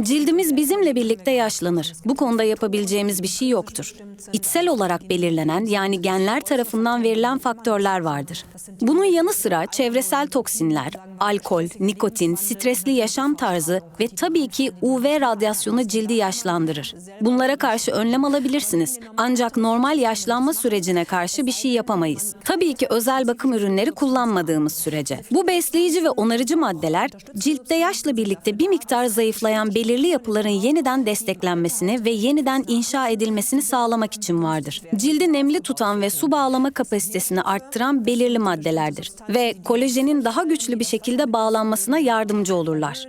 Cildimiz bizimle birlikte yaşlanır. Bu konuda yapabileceğimiz bir şey yoktur. İçsel olarak belirlenen yani genler tarafından verilen faktörler vardır. Bunun yanı sıra çevresel toksinler, alkol, nikotin, stresli yaşam tarzı ve tabii ki UV radyasyonu cildi yaşlandırır. Bunlara karşı önlem alabilirsiniz. Ancak normal yaşlanma sürecine karşı bir şey yapamayız. Tabii ki özel bakım ürünleri kullanmadığımız sürece. Bu besleyici ve onarıcı maddeler ciltte yaşla birlikte bir miktar zayıflayan belirli yapıların yeniden desteklenmesini ve yeniden inşa edilmesini sağlamak için vardır. Cildi nemli tutan ve su bağlama kapasitesini arttıran belirli maddelerdir ve kolajenin daha güçlü bir şekilde bağlanmasına yardımcı olurlar.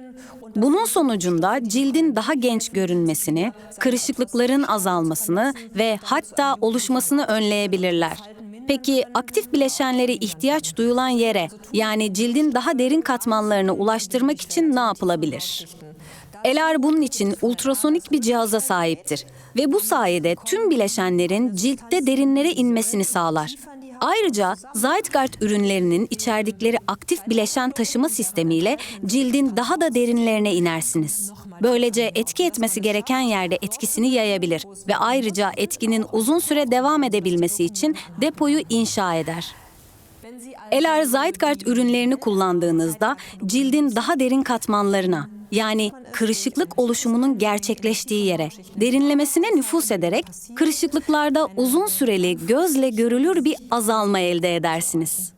Bunun sonucunda cildin daha genç görünmesini, kırışıklıkların azalmasını ve hatta oluşmasını önleyebilirler. Peki aktif bileşenleri ihtiyaç duyulan yere yani cildin daha derin katmanlarına ulaştırmak için ne yapılabilir? Elar bunun için ultrasonik bir cihaza sahiptir ve bu sayede tüm bileşenlerin ciltte derinlere inmesini sağlar. Ayrıca Zeitgard ürünlerinin içerdikleri aktif bileşen taşıma sistemiyle cildin daha da derinlerine inersiniz. Böylece etki etmesi gereken yerde etkisini yayabilir ve ayrıca etkinin uzun süre devam edebilmesi için depoyu inşa eder. Elar Zeitgard ürünlerini kullandığınızda cildin daha derin katmanlarına yani kırışıklık oluşumunun gerçekleştiği yere derinlemesine nüfus ederek kırışıklıklarda uzun süreli gözle görülür bir azalma elde edersiniz.